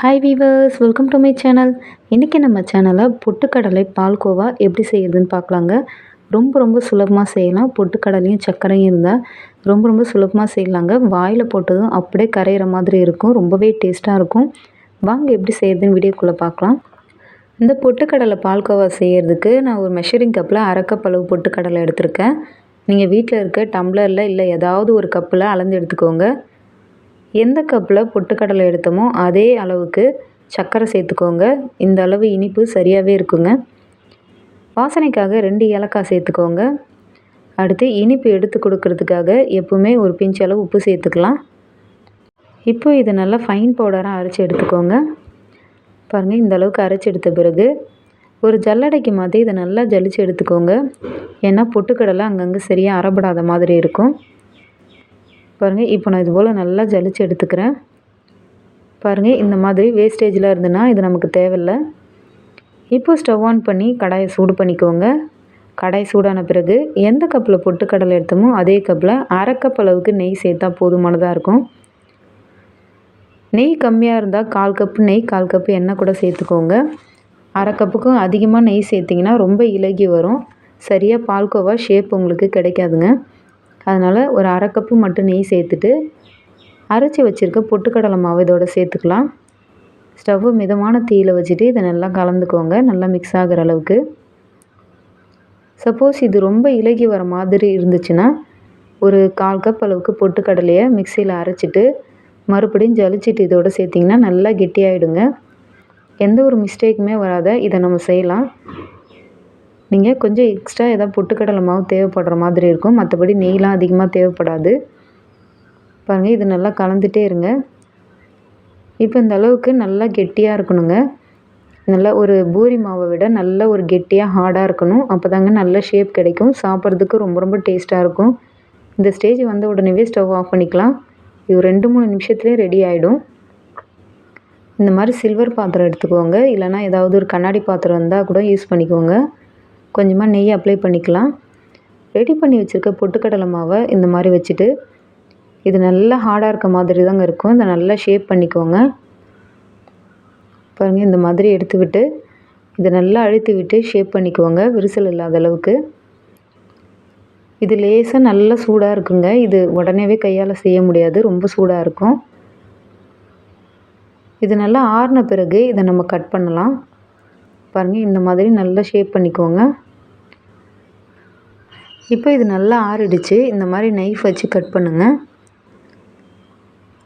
Hi viewers welcome to my channel இன்றைக்கி நம்ம சேனலில் பொட்டுக்கடலை பால்கோவா எப்படி செய்கிறதுன்னு பார்க்கலாங்க. ரொம்ப ரொம்ப சுலபமாக செய்யலாம். பொட்டுக்கடலையும் சர்க்கரையும் இருந்தால் ரொம்ப ரொம்ப சுலபமாக செய்யலாங்க. வாயில் போட்டதும் அப்படியே கரையிற மாதிரி இருக்கும். ரொம்பவே டேஸ்ட்டாக இருக்கும். வாங்க எப்படி செய்கிறதுன்னு வீடியோக்குள்ளே பார்க்கலாம். இந்த பொட்டுக்கடலை பால்கோவா செய்கிறதுக்கு நான் ஒரு மெஷரிங் கப்பில் அரைக்கப்பளவு பொட்டுக்கடலை எடுத்திருக்கேன். நீங்கள் வீட்டில் இருக்க டம்ளரில் இல்லை ஏதாவது ஒரு கப்பில் அளந்து எடுத்துக்கோங்க. எந்த கப்பில் பொட்டுக்கடலை எடுத்தோமோ அதே அளவுக்கு சர்க்கரை சேர்த்துக்கோங்க. இந்த அளவு இனிப்பு சரியாகவே இருக்குங்க. வாசனைக்காக ரெண்டு ஏலக்காய் சேர்த்துக்கோங்க. அடுத்து இனிப்பு எடுத்து கொடுக்கறதுக்காக எப்பவுமே ஒரு பிஞ்ச் அளவு உப்பு சேர்த்துக்கலாம். இப்போ இதை நல்லா ஃபைன் பவுடராக அரைச்சி எடுத்துக்கோங்க. பாருங்கள் இந்த அளவுக்கு அரைச்சி எடுத்த பிறகு ஒரு ஜல்லடைக்கு மாற்றி இதை நல்லா ஜலிச்சு எடுத்துக்கோங்க. ஏன்னா பொட்டுக்கடலை அங்கங்கே சரியாக அறப்படாத மாதிரி இருக்கும். பாருங்கள் இப்போ நான் இது போல் நல்லா ஜலிச்சு எடுத்துக்கிறேன். பாருங்கள் இந்த மாதிரி வேஸ்டேஜில் இருந்துன்னா இது நமக்கு தேவையில்லை. இப்போ ஸ்டவ் ஆன் பண்ணி கடாயை சூடு பண்ணிக்கோங்க. கடாய் சூடான பிறகு எந்த கப்பில் பொட்டுக்கடலை எடுத்தோமோ அதே கப்பில் அரை கப் அளவுக்கு நெய் சேர்த்தா போதுமானதாக இருக்கும். நெய் கம்மியாக இருந்தால் கால் கப்பு நெய் கால் கப்பு எண்ணெய் கூட சேர்த்துக்கோங்க. அரை கப்புக்கும் அதிகமாக நெய் சேர்த்திங்கன்னா ரொம்ப இலகி வரும். சரியாக பால்கோவா ஷேப் உங்களுக்கு கிடைக்காதுங்க. அதனால் ஒரு அரை கப்பு மட்டும் நெய் சேர்த்துட்டு அரைச்சி வச்சுருக்க பொட்டுக்கடலை மாவு இதோட சேர்த்துக்கலாம். ஸ்டவ்வு மிதமான தீயில் வச்சுட்டு இதை நல்லா கலந்துக்கோங்க. நல்லா மிக்ஸ் ஆகிற அளவுக்கு. சப்போஸ் இது ரொம்ப இலகி வர மாதிரி இருந்துச்சுன்னா ஒரு கால் கப் அளவுக்கு பொட்டுக்கடலையை மிக்சியில் அரைச்சிட்டு மறுபடியும் ஜலிச்சிட்டு இதோடு சேர்த்திங்கன்னா நல்லா கெட்டியாயிடுங்க. எந்த ஒரு மிஸ்டேக்குமே வராத இதை நம்ம செய்யலாம். நீங்கள் கொஞ்சம் எக்ஸ்ட்ரா எதாவது பொட்டுக்கடலை மாவு தேவைப்படுற மாதிரி இருக்கும். மற்றபடி நெய்லாம் அதிகமாக தேவைப்படாது. பாருங்கள் இது நல்லா கலந்துகிட்டே இருங்க. இப்போ இந்த அளவுக்கு நல்லா கெட்டியாக இருக்கணுங்க. நல்லா ஒரு பூரி மாவை விட நல்ல ஒரு கெட்டியாக ஹார்டாக இருக்கணும். அப்போ தாங்க நல்ல ஷேப் கிடைக்கும். சாப்பிட்றதுக்கு ரொம்ப ரொம்ப டேஸ்ட்டாக இருக்கும். இந்த ஸ்டேஜ் வந்த உடனேவே ஸ்டவ் ஆஃப் பண்ணிக்கலாம். இது ரெண்டு மூணு நிமிஷத்துலேயே ரெடி ஆகிடும் இந்த மாதிரி சில்வர் பாத்திரம் எடுத்துக்கோங்க. இல்லைனா ஏதாவது ஒரு கண்ணாடி பாத்திரம் இருந்தால் கூட யூஸ் பண்ணிக்கோங்க. கொஞ்சமாக நெய் அப்ளை பண்ணிக்கலாம். ரெடி பண்ணி வச்சுருக்க பொட்டுக்கடலை மாவை இந்த மாதிரி வச்சுட்டு இது நல்லா ஹார்டாக இருக்க மாதிரி தாங்க இருக்கும். இதை நல்லா ஷேப் பண்ணிக்கோங்க. பாருங்கள் இந்த மாதிரி எடுத்து விட்டு இதை நல்லா அழுத்தி விட்டு ஷேப் பண்ணிக்குவோங்க விரிசல் இல்லாத அளவுக்கு. இது லேசாக நல்லா சூடாக இருக்குங்க. இது உடனேவே கையால் செய்ய முடியாது. ரொம்ப சூடாக இருக்கும். இது நல்லா ஆறின பிறகு இதை நம்ம கட் பண்ணலாம். பாருங்கள் இந்த மாதிரி நல்லா ஷேப் பண்ணிக்கோங்க. இப்போ இது நல்லா ஆறிடுச்சு. இந்த மாதிரி நைஃப் வச்சு கட் பண்ணுங்கள்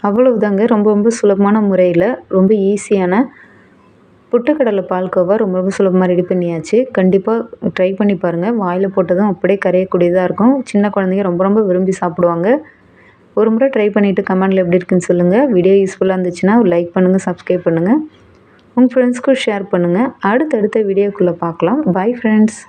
அவ்வளவுதாங்க. ரொம்ப ரொம்ப சுலபமான முறையில் ரொம்ப ஈஸியான புட்டுக்கடலை பால்கோவா ரொம்ப ரொம்ப சுலபமாக ரெடி பண்ணியாச்சு. கண்டிப்பாக ட்ரை பண்ணி பாருங்கள் வாயில் போட்டதும் அப்படியே கரையக்கூடியதாக இருக்கும். சின்ன குழந்தைங்க ரொம்ப ரொம்ப விரும்பி சாப்பிடுவாங்க. ஒரு முறை ட்ரை பண்ணிவிட்டு கமெண்டில் எப்படி இருக்குன்னு சொல்லுங்கள் வீடியோ யூஸ்ஃபுல்லாக இருந்துச்சுன்னா லைக் பண்ணுங்கள் சப்ஸ்கிரைப் பண்ணுங்கள் உங்கள் ஃப்ரெண்ட்ஸ்க்கும் ஷேர் பண்ணுங்கள் அடுத்தடுத்த வீடியோக்குள்ளே பார்க்கலாம். Bye friends